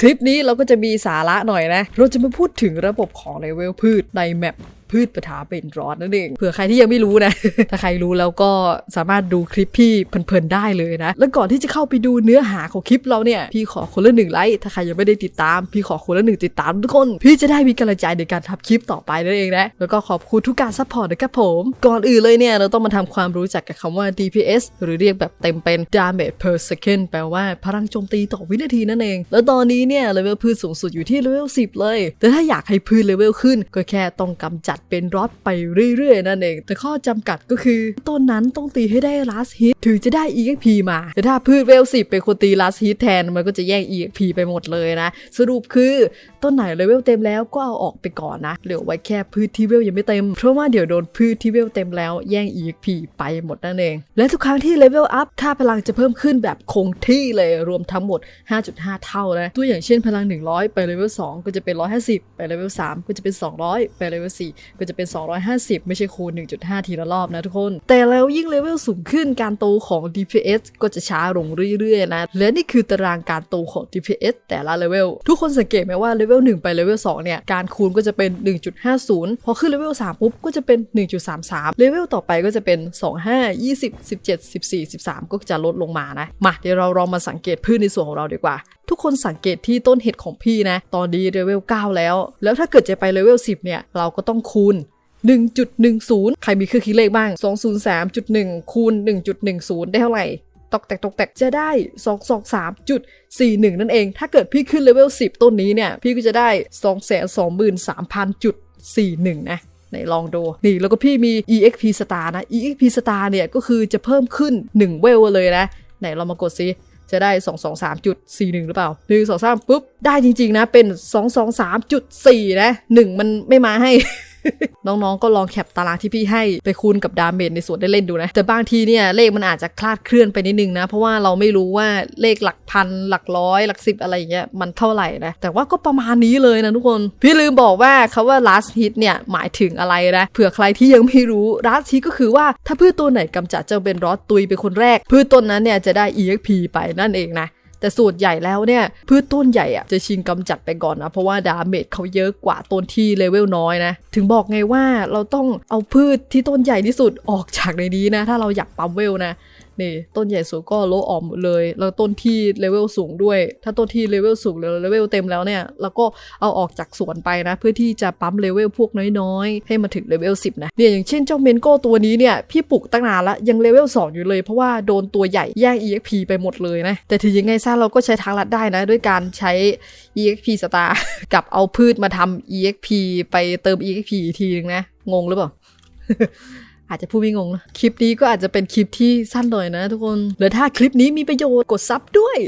คลิปนี้เราก็จะมีสาระหน่อยนะ เราจะมาพูดถึงระบบของเลเวลพืชในแมป พืชปะทาเป็นร้อนนั่นเองเผื่อใครที่ยังไม่รู้นะ ถ้าใครรู้แล้วก็สามารถดูคลิปพี่เพลินๆได้เลยนะ แล้วก่อนที่จะเข้าไปดูเนื้อหาของคลิปเราเนี่ยพี่ขอคนละหนึ่งไลค์ถ้าใครยังไม่ได้ติดตาม พี่ขอคนละหนึ่งติดตามทุกคน พี่จะได้มีกำลังใจในการทำคลิปต่อไปนั่นเองนะแล้วก็ขอบคุณทุกการซัพพอร์ตนะครับผมก่อนอื่นเลยเนี่ยเราต้องมาทำความรู้จักกับคำว่า DPS หรือเรียกแบบเต็มเป็น Damage per second แปลว่าพลังโจมตีต่อวินาทีนั่นเอง แล้วตอนนี้เนี่ยเลเวลพืชสูงสุดอยู่ที่เลเวล10 เลย แต่ถ้าอยากให้พืชเลเวลขึ้นก็แค่ต้องกำจัดเป็นรอดไปเรื่อยๆนั่นเอง แต่ข้อจำกัดก็คือ ต้นนั้นต้องตีให้ได้ last hit ถึงจะได้ EXP มา แต่ถ้าพืชเวล10เป็นคนตี last hit แทน มันก็จะแย่ง EXP ไปหมดเลยนะ สรุปคือต้นไหนเลเวลเต็มแล้วก็เอาออกไปก่อนนะ เหลือไว้แค่พืชที่เวลยังไม่เต็ม เพราะว่าเดี๋ยวโดนพืชที่เวลเต็มแล้วแย่ง EXP ไปหมดนั่นเอง และทุกครั้งที่เลเวลอัพค่าพลังจะเพิ่มขึ้นแบบคงที่เลยรวมทั้งหมด 5.5 เท่านะตัวอย่างเช่นพลัง 100 ไปเลเวล2ก็จะเป็น 150 ไปเลเวล3ก็จะเป็น 200 ไปเลเวล4ก็จะเป็น 250 ไม่ใช่คูณ 1.5 ทีละรอบนะทุกคน แต่แล้วยิ่งเลเวลสูงขึ้นการโตของ DPS ก็จะช้าลงเรื่อยๆนะ และนี่คือตารางการโตของ DPS แต่ละเลเวลทุกคนสังเกตไหมว่าเลเวล1ไปเลเวล2เนี่ยการคูณก็จะเป็น 1.50 พอขึ้นเลเวล3ปุ๊บก็จะเป็น 1.33 เลเวลต่อไปก็จะเป็น 25 20 17 14 13 ก็จะลดลงมานะมาเดี๋ยวเราลองมาสังเกตพืชในส่วนของเราดีกว่า ทุกคนสังเกตที่ต้นเห็ดของพี่นะ ตอนนี้เลเวล9แล้ว แล้วถ้าเกิดจะไปเลเวล10 เนี่ย เราก็ต้องคูณ1.10 ใครมีเครื่องคิดเลขบ้าง 203.1 คูณ 1.10 ได้เท่าไหร่ตอกแตกตอกแตกจะได้ 223.41 นั่นเอง ถ้าเกิดพี่ขึ้นเลเวล 10 ต้นนี้เนี่ย พี่ก็จะได้ 223,000.41 นะไหนลองดู นี่แล้วก็พี่มี EXP Star นะ EXP Star เนี่ย ก็คือจะเพิ่มขึ้น 1 เวลเลยนะ ไหนเรามากดซิ จะได้ 223.41 หรือเปล่า 1 2 3 ปุ๊บ ได้จริง ๆ นะ เป็น 223.4 นะ 1 มันไม่มาให้ น้องๆ ก็ลองแคปตารางที่พี่ให้ไปคูณกับดาเมจในส่วนได้เล่นดูนะ แต่บางทีเนี่ยเลขมันอาจจะคลาดเคลื่อนไปนิดนึงนะ เพราะว่าเราไม่รู้ว่าเลขหลักพัน หลักร้อย หลักสิบอะไรอย่างเงี้ยมันเท่าไหร่นะ แต่ว่าก็ประมาณนี้เลยนะทุกคน พี่ลืมบอกว่าคาว่า last hit เนี่ยหมายถึงอะไรนะ เผื่อใครที่ยังไม่รู้ last hit ก็คือว่าถ้าพืชตัวไหนกำจัดเจ้าเบนรอสตุยเป็นคนแรก พืชต้นนั้นเนี่ยจะได้ EXP ไปนั่นเองนะ แต่สูตรใหญ่แล้วเนี่ยพืชต้นใหญ่อะจะชิงกำจัดไปก่อนนะ เพราะว่าดาเมจเขาเยอะกว่าต้นที่เลเวลน้อยนะ ถึงบอกไงว่าเราต้องเอาพืชที่ต้นใหญ่ที่สุดออกจากในนี้นะ ถ้าเราอยากปั๊มเวลนะ นี่ต้นใหญ่สุดก็โลออมหมดเลย แล้วต้นที่เลเวลสูงด้วย ถ้าต้นที่เลเวลสูงหรือเลเวลเต็มแล้วเนี่ยเราก็เอาออกจากสวนไปนะ เพื่อที่จะปั๊มเลเวลพวกน้อยๆ ให้มาถึงเลเวล10นะเนี่ยอย่างเช่นเจ้าเมนโก้ตัวนี้เนี่ยพี่ปลุกตั้งนานละยังเลเวล2อยู่เลยเพราะว่าโดนตัวใหญ่แย่ง EXP ไปหมดเลยนะแต่ถึงยังไงซะเราก็ใช้ทางลัดได้นะ ด้วยการใช้ EXP Star กับเอาพืชมาทำ EXP ไปเติม EXP อีกทีนึงนะงงหรือเปล่า อาจจะพูดไม่งงนะคลิปนี้ก็อาจจะเป็นคลิปที่สั้นหน่อยนะทุกคนแล้วถ้าคลิปนี้มีประโยชน์กดซับด้วย